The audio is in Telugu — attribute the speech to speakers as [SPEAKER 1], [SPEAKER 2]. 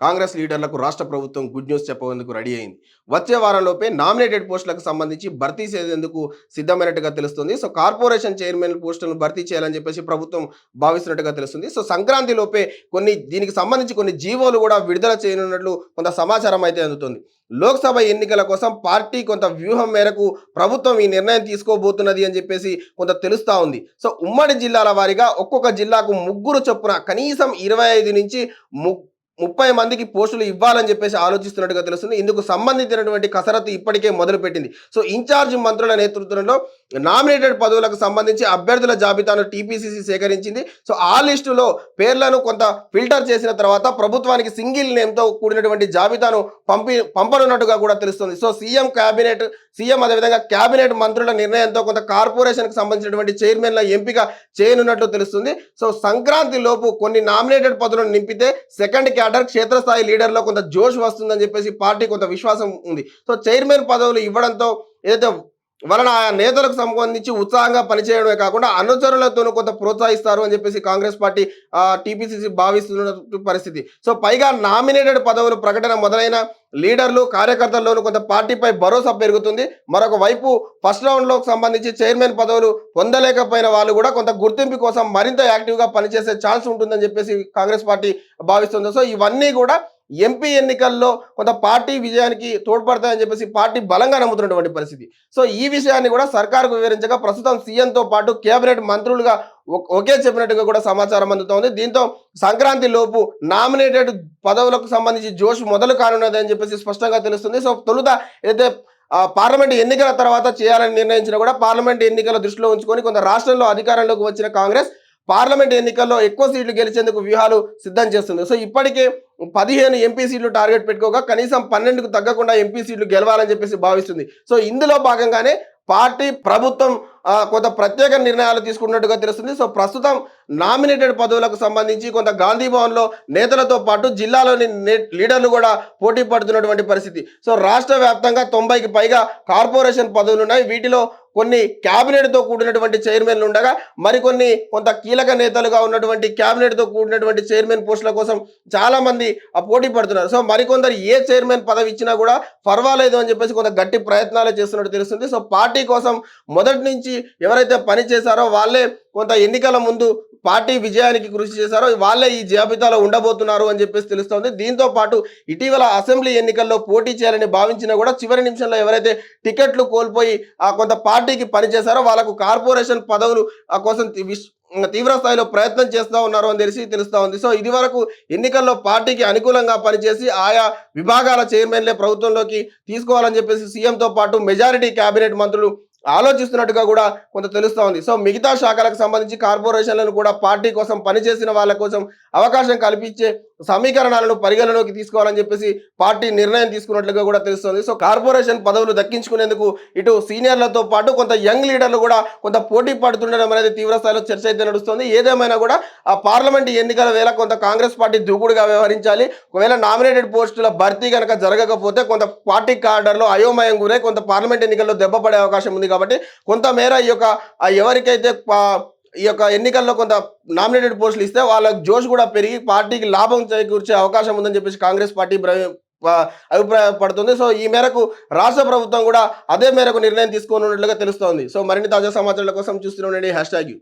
[SPEAKER 1] కాంగ్రెస్ లీడర్లకు రాష్ట్ర ప్రభుత్వం గుడ్ న్యూస్ చెప్పేందుకు రెడీ అయింది. వచ్చే వారంలోపే నామినేటెడ్ పోస్టులకు సంబంధించి భర్తీ చేసేందుకు సిద్ధమైనట్టుగా తెలుస్తుంది. సో కార్పొరేషన్ చైర్మన్ పోస్టులను భర్తీ చేయాలని చెప్పేసి ప్రభుత్వం భావిస్తున్నట్టుగా తెలుస్తుంది. సో సంక్రాంతి లోపే కొన్ని దీనికి సంబంధించి కొన్ని జీవోలు కూడా విడుదల చేయనున్నట్లు కొంత సమాచారం అయితే అందుతుంది. లోక్సభ ఎన్నికల కోసం పార్టీ కొంత వ్యూహం మేరకు ప్రభుత్వం ఈ నిర్ణయం తీసుకోబోతున్నది అని చెప్పేసి కొంత తెలుస్తా ఉంది. సో ఉమ్మడి జిల్లాల వారీగా ఒక్కొక్క జిల్లాకు ముగ్గురు చొప్పున కనీసం ఇరవై ఐదు నుంచి ము ముప్పై మందికి పోస్టులు ఇవ్వాలని చెప్పేసి ఆలోచిస్తున్నట్టుగా తెలుస్తుంది. ఇందుకు సంబంధించినటువంటి కసరత్తు ఇప్పటికే మొదలుపెట్టింది. సో ఇన్ఛార్జ్ మంత్రుల నేతృత్వంలో నామినేటెడ్ పదవులకు సంబంధించి అభ్యర్థుల జాబితాను టీపీసీసీ సేకరించింది. సో ఆ లిస్టులో పేర్లను కొంత ఫిల్టర్ చేసిన తర్వాత ప్రభుత్వానికి సింగిల్ నేమ్తో కూడినటువంటి జాబితాను పంపి పంపనున్నట్టుగా కూడా తెలుస్తుంది. సో సీఎం క్యాబినెట్ సీఎం అదేవిధంగా క్యాబినెట్ మంత్రుల నిర్ణయంతో కొంత కార్పొరేషన్కి సంబంధించినటువంటి చైర్మన్ల ఎంపిక చేయనున్నట్లు తెలుస్తుంది. సో సంక్రాంతి లోపు కొన్ని నామినేటెడ్ పదవులను నింపితే సెకండ్ క్యాడర్ క్షేత్రస్థాయి లీడర్లో కొంత జోష్ వస్తుందని చెప్పేసి పార్టీ కొంత విశ్వాసం ఉంది. సో చైర్మన్ పదవులు ఇవ్వడంతో ఏదైతే వలన ఆయా నేతలకు సంబంధించి ఉత్సాహంగా పనిచేయడమే కాకుండా అనుచరులతోనూ కొంత ప్రోత్సహిస్తారు అని చెప్పేసి కాంగ్రెస్ పార్టీ టీపీసీసీ భావిస్తున్న పరిస్థితి. సో పైగా నామినేటెడ్ పదవులు ప్రకటన మొదలైన లీడర్లు కార్యకర్తల్లోనూ కొంత పార్టీపై భరోసా పెరుగుతుంది. మరొక వైపు ఫస్ట్ రౌండ్లోకి సంబంధించి చైర్మన్ పదవులు పొందలేకపోయిన వాళ్ళు కూడా కొంత గుర్తింపు కోసం మరింత యాక్టివ్గా పనిచేసే ఛాన్స్ ఉంటుందని చెప్పేసి కాంగ్రెస్ పార్టీ భావిస్తుంది. సో ఇవన్నీ కూడా ఎంపీ ఎన్నికల్లో కొంత పార్టీ విజయానికి తోడ్పడతాయని చెప్పేసి పార్టీ బలంగా నమ్ముతున్నటువంటి పరిస్థితి. సో ఈ విషయాన్ని కూడా సర్కార్కు వివరించగా ప్రస్తుతం సీఎంతో పాటు కేబినెట్ మంత్రులుగా ఒకే చెప్పినట్టుగా కూడా సమాచారం అందుతోంది. దీంతో సంక్రాంతి లోపు నామినేటెడ్ పదవులకు సంబంధించి జోష్ మొదలు కానున్నదని చెప్పేసి స్పష్టంగా తెలుస్తుంది. సో తొలుత ఏదైతే పార్లమెంట్ ఎన్నికల తర్వాత చేయాలని నిర్ణయించినా కూడా పార్లమెంట్ ఎన్నికల దృష్టిలో ఉంచుకొని కొంత రాష్ట్రంలో అధికారంలోకి వచ్చిన కాంగ్రెస్ పార్లమెంట్ ఎన్నికల్లో ఎక్కువ సీట్లు గెలిచేందుకు వ్యూహాలు సిద్ధం చేస్తుంది. సో ఇప్పటికే పదిహేను ఎంపీ సీట్లు టార్గెట్ పెట్టుకోగా కనీసం పన్నెండుకు తగ్గకుండా ఎంపీ సీట్లు గెలవాలని చెప్పేసి భావిస్తుంది. సో ఇందులో భాగంగానే పార్టీ ప్రభుత్వం కొంత ప్రత్యేక నిర్ణయాలు తీసుకున్నట్టుగా తెలుస్తుంది. సో ప్రస్తుతం నామినేటెడ్ పదవులకు సంబంధించి కొంత గాంధీ భవన్లో నేతలతో పాటు జిల్లాలోని లీడర్లు కూడా పోటీ పడుతున్నటువంటి పరిస్థితి. సో రాష్ట్ర వ్యాప్తంగా తొంభైకి పైగా కార్పొరేషన్ పదవులు ఉన్నాయి. వీటిలో కొన్ని క్యాబినెట్తో కూడినటువంటి చైర్మన్లు ఉండగా మరికొన్ని కొంత కీలక నేతలుగా ఉన్నటువంటి క్యాబినెట్తో కూడినటువంటి చైర్మన్ పోస్టుల కోసం చాలా మంది ఆ పోటీ పడుతున్నారు. సో మరికొందరు ఏ చైర్మన్ పదవి ఇచ్చినా కూడా పర్వాలేదు అని చెప్పేసి కొంత గట్టి ప్రయత్నాలు చేస్తున్నట్టు తెలుస్తుంది. సో పార్టీ కోసం మొదటి నుంచి ఎవరైతే పని చేశారో వాళ్ళే కొంత ఎన్నికల ముందు పార్టీ విజయానికి కృషి చేశారో వాళ్ళే ఈ జాబితాలో ఉండబోతున్నారు అని చెప్పేసి తెలుస్తోంది. దీంతో పాటు ఇటీవల అసెంబ్లీ ఎన్నికల్లో పోటీ చేయాలని భావించినా కూడా చివరి నిమిషంలో ఎవరైతే టికెట్లు కోల్పోయి ఆ కొంత పార్టీకి పనిచేశారో వాళ్ళకు కార్పొరేషన్ పదవులు ఆ కోసం తీవ్ర స్థాయిలో ప్రయత్నం చేస్తూ ఉన్నారు అని తెలిసి తెలుస్తూ ఉంది సో ఇది వరకు ఎన్నికల్లో పార్టీకి అనుకూలంగా పనిచేసి ఆయా విభాగాల చైర్మన్లే ప్రభుత్వంలోకి తీసుకోవాలని చెప్పేసి సీఎంతో పాటు మెజారిటీ కేబినెట్ మంత్రులు ఆలోచిస్తున్నట్టుగా కూడా కొంత తెలుస్తూ ఉంది. సో మిగతా శాఖలకు సంబంధించి కార్పొరేషన్లను కూడా పార్టీ కోసం పనిచేసిన వాళ్ళ కోసం అవకాశం కల్పించే సమీకరణాలను పరిగణలోకి తీసుకోవాలని చెప్పేసి పార్టీ నిర్ణయం తీసుకున్నట్లుగా కూడా తెలుస్తుంది. సో కార్పొరేషన్ పదవులు దక్కించుకునేందుకు ఇటు సీనియర్లతో పాటు కొంత యంగ్ లీడర్లు కూడా కొంత పోటీ పడుతుండడం అనేది తీవ్రస్థాయిలో చర్చ అయితే నడుస్తుంది. ఏదేమైనా కూడా ఆ పార్లమెంట్ ఎన్నికల వేళ కొంత కాంగ్రెస్ పార్టీ దూకుడుగా వ్యవహరించాలి. ఒకవేళ నామినేటెడ్ పోస్టుల భర్తీ కనుక జరగకపోతే కొంత పార్టీ కార్డర్లో అయోమయం గురే కొంత పార్లమెంట్ ఎన్నికల్లో దెబ్బపడే అవకాశం ఉంది. కాబట్టి కొంతమేర ఈ యొక్క ఎవరికైతే ఈ యొక్క ఎన్నికల్లో కొంత నామినేటెడ్ పోస్టులు ఇస్తే వాళ్ళ జోష్ కూడా పెరిగి పార్టీకి లాభం చేకూర్చే అవకాశం ఉందని చెప్పేసి కాంగ్రెస్ పార్టీ ప్ర- అభిప్రాయపడుతుంది. సో ఈ మేరకు రాష్ట్ర ప్రభుత్వం కూడా అదే మేరకు నిర్ణయం తీసుకోనున్నట్లుగా తెలుస్తోంది. సో మరిన్ని తాజా సమాచారాల కోసం చూస్తూనే హ్యాష్ ట్యాగ్